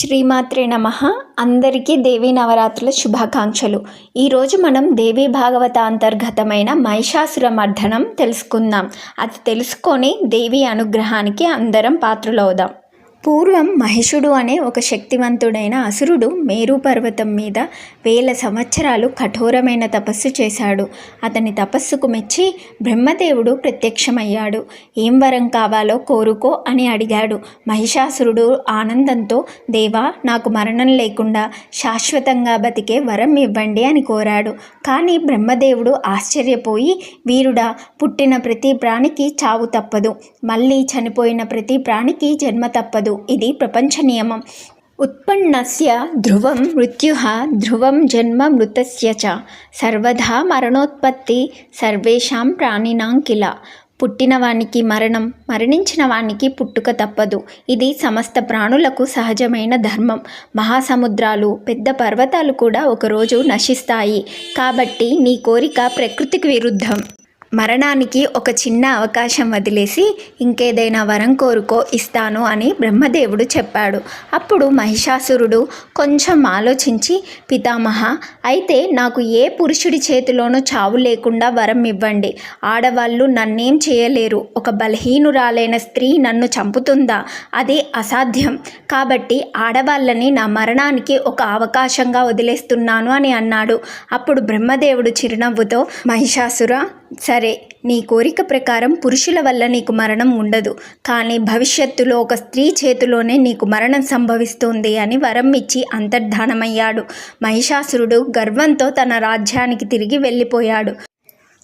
శ్రీమాత్రే నమ. అందరికీ దేవీ నవరాత్రుల శుభాకాంక్షలు. ఈరోజు మనం దేవీ భాగవత అంతర్గతమైన మహిషాసురమర్ధనం తెలుసుకుందాం. అది తెలుసుకొని దేవి అనుగ్రహానికి అందరం పాత్రలవుదాం. పూర్వం మహిషుడు అనే ఒక శక్తివంతుడైన అసురుడు మేరు పర్వతం మీద వేల సంవత్సరాలు కఠోరమైన తపస్సు చేశాడు. అతని తపస్సుకు మెచ్చి బ్రహ్మదేవుడు ప్రత్యక్షమయ్యాడు. ఏం వరం కావాలో కోరుకో అని అడిగాడు. మహిషాసురుడు ఆనందంతో దేవా నాకు మరణం లేకుండా శాశ్వతంగా బతికే వరం ఇవ్వండి అని కోరాడు. కానీ బ్రహ్మదేవుడు ఆశ్చర్యపోయి వీరుడా పుట్టిన ప్రతి ప్రాణికి చావు తప్పదు. మళ్ళీ చనిపోయిన ప్రతి ప్రాణికి జన్మ తప్పదు. ఇది ప్రపంచ నియమం. ఉత్పన్నస్య ధ్రువం మృత్యు ధ్రువం జన్మ మృతస్య చ సర్వదా మరణోత్పత్తి సర్వేషాం ప్రాణినాం కిల పుట్టినవానికి మరణం మరణించిన వానికి పుట్టుక తప్పదు। ఇది సమస్త ప్రాణులకు సహజమైన ధర్మం. మహాసముద్రాలు పెద్ద పర్వతాలు కూడా ఒకరోజు నశిస్తాయి. కాబట్టి నీ కోరిక ప్రకృతికి విరుద్ధం. మరణానికి ఒక చిన్న అవకాశం వదిలేసి ఇంకేదైనా వరం కోరుకో ఇస్తాను అని బ్రహ్మదేవుడు చెప్పాడు. అప్పుడు మహిషాసురుడు కొంచెం ఆలోచించి పితామహ అయితే నాకు ఏ పురుషుడి చేతిలోనూ చావు లేకుండా వరం ఇవ్వండి. ఆడవాళ్ళు నన్నేం చేయలేరు. ఒక బలహీనురాలైన స్త్రీ నన్ను చంపుతుందా? అది అసాధ్యం. కాబట్టి ఆడవాళ్ళని నా మరణానికి ఒక అవకాశంగా వదిలేస్తున్నాను అని అన్నాడు. అప్పుడు బ్రహ్మదేవుడు చిరునవ్వుతో మహిషాసుర సరే నీ కోరిక ప్రకారం పురుషుల వల్ల నీకు మరణం ఉండదు. కానీ భవిష్యత్తులో ఒక స్త్రీ చేతిలోనే నీకు మరణం సంభవిస్తుంది అని వరం ఇచ్చి అంతర్ధానమయ్యాడు. మహిషాసురుడు గర్వంతో తన రాజ్యానికి తిరిగి వెళ్ళిపోయాడు.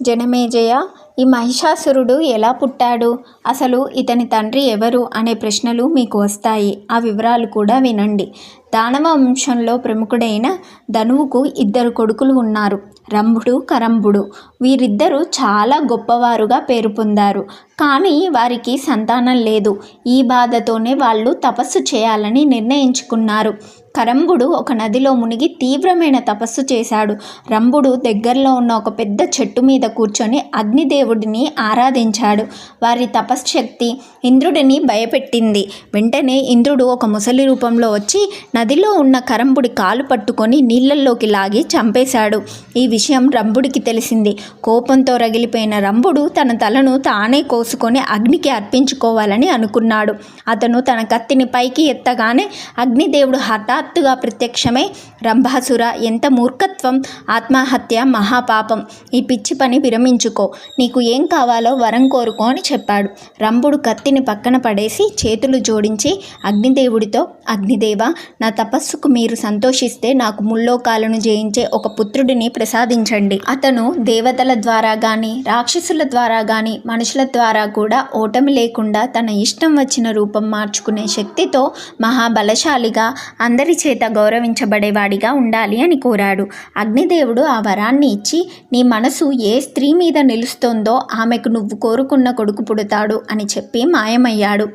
జనమేజయ ఈ మహిషాసురుడు ఎలా పుట్టాడు? అసలు ఇతని తండ్రి ఎవరు అనే ప్రశ్నలు మీకు వస్తాయి. ఆ వివరాలు కూడా వినండి. దానవ వంశంలో ప్రముఖుడైన ధనువుకు ఇద్దరు కొడుకులు ఉన్నారు. రంభుడు కరంభుడు. వీరిద్దరూ చాలా గొప్పవారుగా పేరు పొందారు. కానీ వారికి సంతానం లేదు. ఈ బాధతోనే వాళ్ళు తపస్సు చేయాలని నిర్ణయించుకున్నారు. కరంబుడు ఒక నదిలో మునిగి తీవ్రమైన తపస్సు చేశాడు. రంభుడు దగ్గరలో ఉన్న ఒక పెద్ద చెట్టు మీద కూర్చొని అగ్నిదేవుడిని ఆరాధించాడు. వారి తపశ్శక్తి ఇంద్రుడిని భయపెట్టింది. వెంటనే ఇంద్రుడు ఒక ముసలి రూపంలో వచ్చి నదిలో ఉన్న కరంబుడి కాలు పట్టుకొని నీళ్ళల్లోకి లాగి చంపేశాడు. ఈ విషయం రంభుడికి తెలిసింది. కోపంతో రగిలిపోయిన రంభుడు తన తలను తానే కోసుకొని అగ్నికి అర్పించుకోవాలని అనుకున్నాడు. అతను తన కత్తిని పైకి ఎత్తగానే అగ్నిదేవుడు హఠాత్ సాక్షాత్తుగా ప్రత్యక్షమై. రంభాసుర ఎంత మూర్ఖత్వం. ఆత్మహత్య మహాపాపం. ఈ పిచ్చి పని విరమించుకో. నీకు ఏం కావాలో వరం కోరుకో అని చెప్పాడు. రంభుడు కత్తిని పక్కన పడేసి చేతులు జోడించి అగ్నిదేవుడితో అగ్నిదేవ నా తపస్సుకు మీరు సంతోషిస్తే నాకు ముల్లోకాలను జయించే ఒక పుత్రుడిని ప్రసాదించండి. అతను దేవతల ద్వారా కానీ రాక్షసుల ద్వారా కానీ మనుషుల ద్వారా కూడా ఓటమి లేకుండా తన ఇష్టం వచ్చిన రూపం మార్చుకునే శక్తితో మహాబలశాలిగా అందరి చేత గౌరవించబడేవాడిగా ఉండాలి అని కోరాడు. అగ్నిదేవుడు ఆ వరాన్ని ఇచ్చి నీ మనసు ఏ స్త్రీ మీద నిలుస్తోందో ఆమెకు నువ్వు కోరుకున్న కొడుకు పుడతాడు అని చెప్పి మాయమయ్యాడు.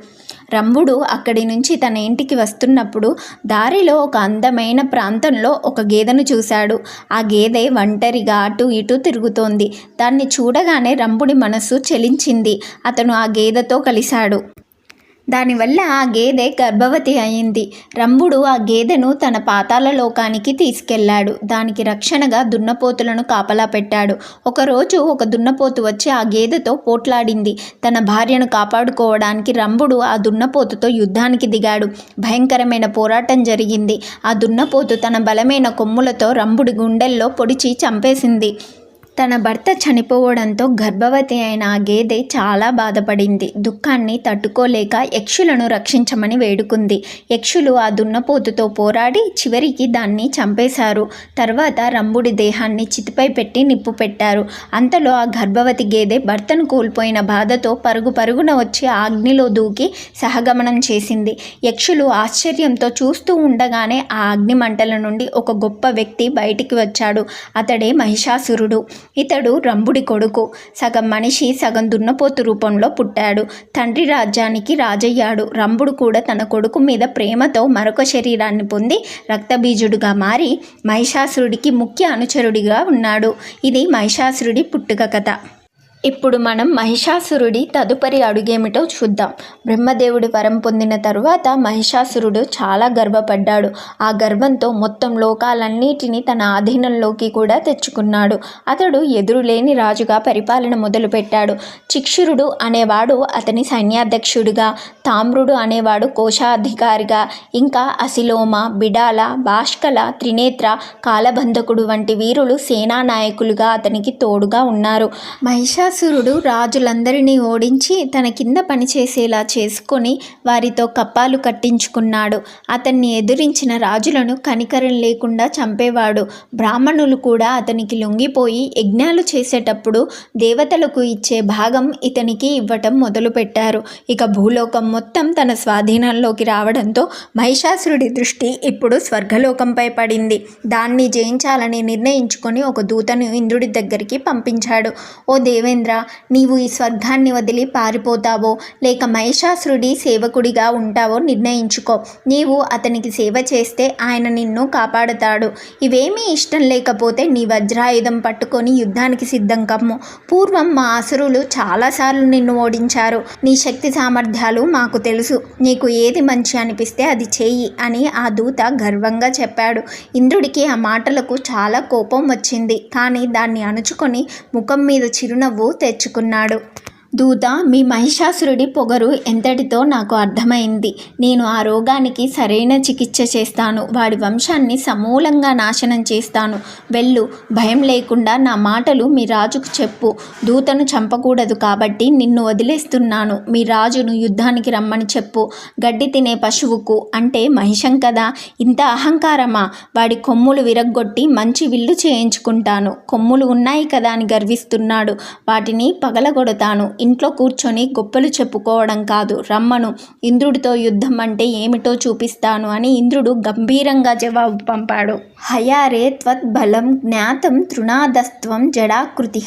రంభుడు అక్కడి నుంచి తన ఇంటికి వస్తున్నప్పుడు దారిలో ఒక అందమైన ప్రాంతంలో ఒక గేదెను చూశాడు. ఆ గేదె ఒంటరిగా అటు ఇటు తిరుగుతోంది. దాన్ని చూడగానే రంభుడి మనసు చెలించింది. అతను ఆ గేదెతో కలిశాడు. దానివల్ల ఆ గేదె గర్భవతి అయింది. రంభుడు ఆ గేదెను తన పాతాల లోకానికి తీసుకెళ్ళాడు. దానికి రక్షణగా దున్నపోతులను కాపలా పెట్టాడు. ఒకరోజు ఒక దున్నపోతు వచ్చి ఆ గేదెతో పోట్లాడింది. తన భార్యను కాపాడుకోవడానికి రంభుడు ఆ దున్నపోతుతో యుద్ధానికి దిగాడు. భయంకరమైన పోరాటం జరిగింది. ఆ దున్నపోతు తన బలమైన కొమ్ములతో రంభుడి గుండెల్లో పొడిచి చంపేసింది. తన భర్త చనిపోవడంతో గర్భవతి అయిన ఆ గేదె చాలా బాధపడింది. దుఃఖాన్ని తట్టుకోలేక యక్షులను రక్షించమని వేడుకుంది. యక్షులు ఆ దున్నపోతుతో పోరాడి చివరికి దాన్ని చంపేశారు. తర్వాత రంభుడి దేహాన్ని చితిపై పెట్టి నిప్పు పెట్టారు. అంతలో ఆ గర్భవతి గేదె భర్తను కోల్పోయిన బాధతో పరుగు పరుగున వచ్చి అగ్నిలో దూకి సహగమనం చేసింది. యక్షులు ఆశ్చర్యంతో చూస్తూ ఉండగానే ఆ అగ్ని మంటల నుండి ఒక గొప్ప వ్యక్తి బయటికి వచ్చాడు. అతడే మహిషాసురుడు. ఇతడు రంభుడి కొడుకు. సగం మనిషి సగం దున్నపోతు రూపంలో పుట్టాడు. తండ్రి రాజ్యానికి రాజయ్యాడు. రంభుడు కూడా తన కొడుకు మీద ప్రేమతో మరొక శరీరాన్ని పొంది రక్తబీజుడుగా మారి మహిషాసురుడికి ముఖ్య అనుచరుడిగా ఉన్నాడు. ఇది మహిషాసురుడి పుట్టుక కథ. ఇప్పుడు మనం మహిషాసురుడి తదుపరి అడుగేమిటో చూద్దాం. బ్రహ్మదేవుడి వరం పొందిన తరువాత మహిషాసురుడు చాలా గర్వపడ్డాడు. ఆ గర్వంతో మొత్తం లోకాలన్నిటినీ తన ఆధీనంలోకి కూడా తెచ్చుకున్నాడు. అతడు ఎదురులేని రాజుగా పరిపాలన మొదలుపెట్టాడు. చిక్షురుడు అనేవాడు అతని సైన్యాధ్యక్షుడిగా తామ్రుడు అనేవాడు కోశాధికారిగా ఇంకా అసిలోమ బిడాల భాష్కల త్రినేత్ర కాలబంధకుడు వంటి వీరులు సేనా నాయకులుగా అతనికి తోడుగా ఉన్నారు. మహిషా మహిషాసురుడు రాజులందరినీ ఓడించి తన కింద పనిచేసేలా చేసుకొని వారితో కప్పాలు కట్టించుకున్నాడు. అతన్ని ఎదిరించిన రాజులను కనికరం లేకుండా చంపేవాడు. బ్రాహ్మణులు కూడా అతనికి లొంగిపోయి యజ్ఞాలు చేసేటప్పుడు దేవతలకు ఇచ్చే భాగం ఇతనికి ఇవ్వటం మొదలుపెట్టారు. ఇక భూలోకం మొత్తం తన స్వాధీనంలోకి రావడంతో మహిషాసురుడి దృష్టి ఇప్పుడు స్వర్గలోకంపై పడింది. దాన్ని జయించాలని నిర్ణయించుకొని ఒక దూతను ఇంద్రుడి దగ్గరికి పంపించాడు. ఓ దేవేంద్ర నీవు ఈ స్వర్గాన్ని వదిలి పారిపోతావో లేక మహిషాసురుడి సేవకుడిగా ఉంటావో నిర్ణయించుకో. నీవు అతనికి సేవ చేస్తే ఆయన నిన్ను కాపాడుతాడు. ఇవేమీ ఇష్టం లేకపోతే నీ వజ్రాయుధం పట్టుకొని యుద్ధానికి సిద్ధం కమ్ము. పూర్వం మా అసురులు చాలాసార్లు నిన్ను ఓడించారు. నీ శక్తి సామర్థ్యాలు మాకు తెలుసు. నీకు ఏది మంచి అనిపిస్తే అది చెయ్యి అని ఆ దూత గర్వంగా చెప్పాడు. ఇంద్రుడికి ఆ మాటలకు చాలా కోపం వచ్చింది. కానీ దాన్ని అణుచుకొని ముఖం మీద చిరునవ్వు తెచ్చుకున్నాడు. దూత మీ మహిషాసురుడి పొగరు ఎంతటితో నాకు అర్థమైంది. నేను ఆ రోగానికి సరైన చికిత్స చేస్తాను. వాడి వంశాన్ని సమూలంగా నాశనం చేస్తాను. వెళ్ళు భయం లేకుండా నా మాటలు మీ రాజుకు చెప్పు. దూతను చంపకూడదు కాబట్టి నిన్ను వదిలేస్తున్నాను. మీ రాజును యుద్ధానికి రమ్మని చెప్పు. గడ్డి తినే పశువుకు అంటే మహిషం కదా. ఇంత అహంకారమా? వాడి కొమ్ములు విరగ్గొట్టి మంచి విల్లు చేయించుకుంటాను. కొమ్ములు ఉన్నాయి కదా అని గర్విస్తున్నాడు. వాటిని పగలగొడతాను. ఇంట్లో కూర్చొని గొప్పలు చెప్పుకోవడం కాదు. రమ్మను ఇంద్రుడితో యుద్ధం అంటే ఏమిటో చూపిస్తాను అని ఇంద్రుడు గంభీరంగా జవాబు పంపాడు. హయారే త్వద్బలం జ్ఞాతం తృణాదస్త్వం జడాకృతి.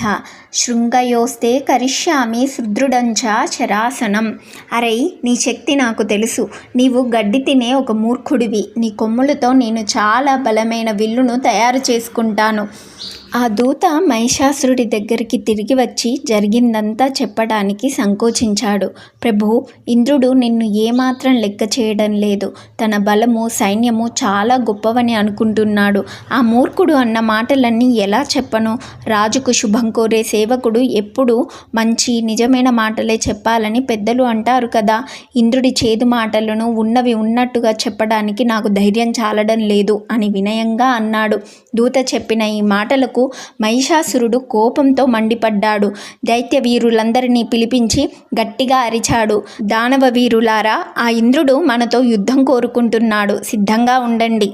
శృంగయోస్తే కరిష్యామి సుదృఢంచ శరాసనం అరై నీ శక్తి నాకు తెలుసు. నీవు గడ్డి తినే ఒక మూర్ఖుడివి. నీ కొమ్ములతో నేను చాలా బలమైన విల్లును తయారు చేసుకుంటాను. ఆ దూత మహిషాసురుడి దగ్గరికి తిరిగి వచ్చి జరిగిందంతా చెప్పడానికి సంకోచించాడు. ప్రభు ఇంద్రుడు నిన్ను ఏమాత్రం లెక్క చేయడం లేదు. తన బలము సైన్యము చాలా గొప్పవని అనుకుంటున్నాడు. ఆ మూర్ఖుడు అన్న మాటలన్నీ ఎలా చెప్పను? రాజుకు శుభం కోరే సేవకుడు ఎప్పుడు మంచి నిజమైన మాటలే చెప్పాలని పెద్దలు అంటారు కదా. ఇంద్రుడి చేదు మాటలను ఉన్నవి ఉన్నట్టుగా చెప్పడానికి నాకు ధైర్యం చాలడం లేదు అని వినయంగా అన్నాడు. దూత చెప్పిన ఈ మాటలకు మహిషాసురుడు కోపంతో మండిపడ్డాడు. దైత్య వీరులందరినీ పిలిపించి గట్టిగా అరిచాడు. దానవ వీరులారా ఆ ఇంద్రుడు మనతో యుద్ధం కోరుకుంటున్నాడు. సిద్ధంగా ఉండండి.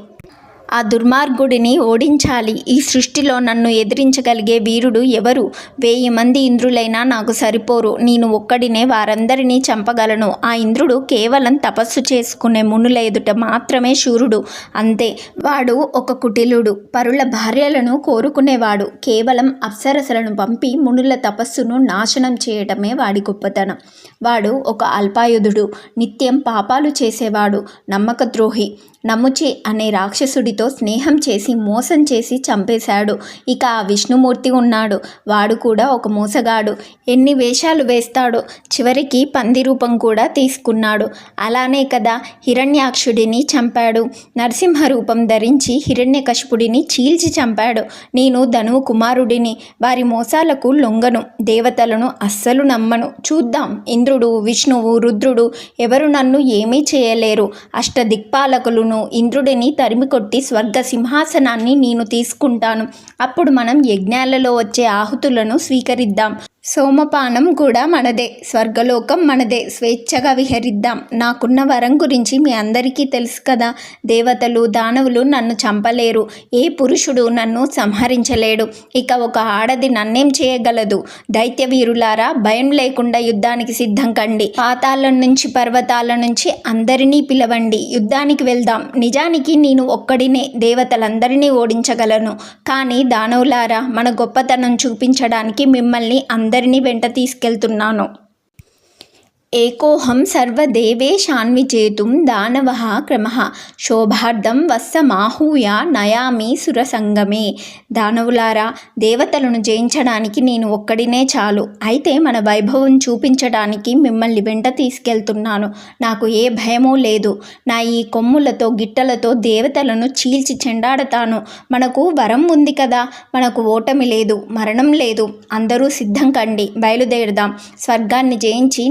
ఆ దుర్మార్గుడిని ఓడించాలి. ఈ సృష్టిలో నన్ను ఎదిరించగలిగే వీరుడు ఎవరు? వెయ్యి మంది ఇంద్రులైనా నాకు సరిపోరు. నేను ఒక్కడినే వారందరినీ చంపగలను. ఆ ఇంద్రుడు కేవలం తపస్సు చేసుకునే మునుల ఎదుట మాత్రమే శూరుడు. అంతే వాడు ఒక కుటిలుడు. పరుల భార్యలను కోరుకునేవాడు. కేవలం అప్సరసలను పంపి మునుల తపస్సును నాశనం చేయటమే వాడి గొప్పతనం. వాడు ఒక అల్పాయుధుడు నిత్యం పాపాలు చేసేవాడు నమ్మకద్రోహి. నముచి అనే రాక్షసుడితో స్నేహం చేసి మోసం చేసి చంపేశాడు. ఇక ఆ విష్ణుమూర్తి ఉన్నాడు. వాడు కూడా ఒక మోసగాడు. ఎన్ని వేషాలు వేస్తాడో చివరికి పంది రూపం కూడా తీసుకున్నాడు. అలానే కదా హిరణ్యాక్షుడిని చంపాడు. నరసింహ రూపం ధరించి హిరణ్యకశపుడిని చీల్చి చంపాడు. నేను ధనువు కుమారుడిని. వారి మోసాలకు లొంగను. దేవతలను అస్సలు నమ్మను. చూద్దాం. ఇంద్రుడు విష్ణువు రుద్రుడు ఎవరు నన్ను ఏమీ చేయలేరు. అష్టదిక్పాలకులను ఇంద్రుడిని తరిమికొట్టి స్వర్గ సింహాసనాన్ని నేను తీసుకుంటాను. అప్పుడు మనం యజ్ఞాలలో వచ్చే ఆహుతులను స్వీకరిద్దాం. సోమపానం కూడా మనదే స్వర్గలోకం మనదే స్వేచ్ఛగా విహరిద్దాం. నాకున్న వరం గురించి మీ అందరికీ తెలుసు కదా. దేవతలు దానవులు నన్ను చంపలేరు. ఏ పురుషుడు నన్ను సంహరించలేడు. ఇక ఒక ఆడది నన్నేం చేయగలదు? దైత్యవీరులారా భయం లేకుండా యుద్ధానికి సిద్ధం కండి. పాతాళం నుంచి పర్వతాల నుంచి అందరినీ పిలవండి. యుద్ధానికి వెళ్దాం. నిజానికి నేను ఒక్కడినే దేవతలందరినీ ఓడించగలను. కానీ దానవులారా మన గొప్పతనం చూపించడానికి మిమ్మల్ని అందరి అందరినీ వెంట తీసుకెళ్తున్నాను. ఏకోహం సర్వదేవేశాన్విజేతుం దానవః క్రమ శోభార్థం వస్సమాహూయ నయామి సురసంగమే. దానవులారా దేవతలను జయించడానికి నేను ఒక్కడినే చాలు. అయితే మన వైభవం చూపించడానికి మిమ్మల్ని వెంట తీసుకెళ్తున్నాను. నాకు ఏ భయమూ లేదు. నా ఈ కొమ్ములతో గిట్టలతో దేవతలను చీల్చి చెండాడతాను. మనకు వరం ఉంది కదా. మనకు ఓటమి లేదు మరణం లేదు. అందరూ సిద్ధం కండి. బయలుదేరుదాం. స్వర్గాన్ని జయించి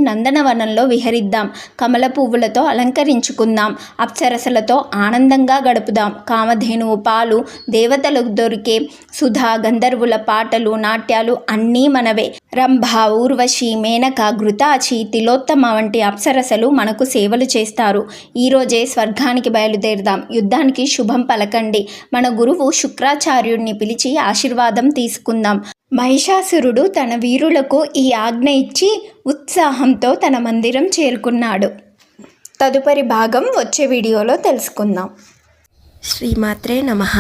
వనంలో విహరిద్దాం. కమల పువ్వులతో అలంకరించుకుందాం. అప్సరసలతో ఆనందంగా గడుపుదాం. కామధేనువు పాలు దేవతలకు దొరికే సుధా గంధర్వుల పాటలు నాట్యాలు అన్నీ మనవే. రంభ ఊర్వశి మేనక ఘృతాచి తిలోత్తమ వంటి అప్సరసలు మనకు సేవలు చేస్తారు. ఈరోజే స్వర్గానికి బయలుదేరదాం. యుద్ధానికి శుభం పలకండి. మన గురువు శుక్రాచార్యుడిని పిలిచి ఆశీర్వాదం తీసుకుందాం. మహిషాసురుడు తన వీరులకు ఈ ఆజ్ఞ ఇచ్చి ఉత్సాహంతో తన మందిరం చేరుకున్నాడు. తదుపరి భాగం వచ్చే వీడియోలో తెలుసుకుందాం. శ్రీమాత్రే నమః.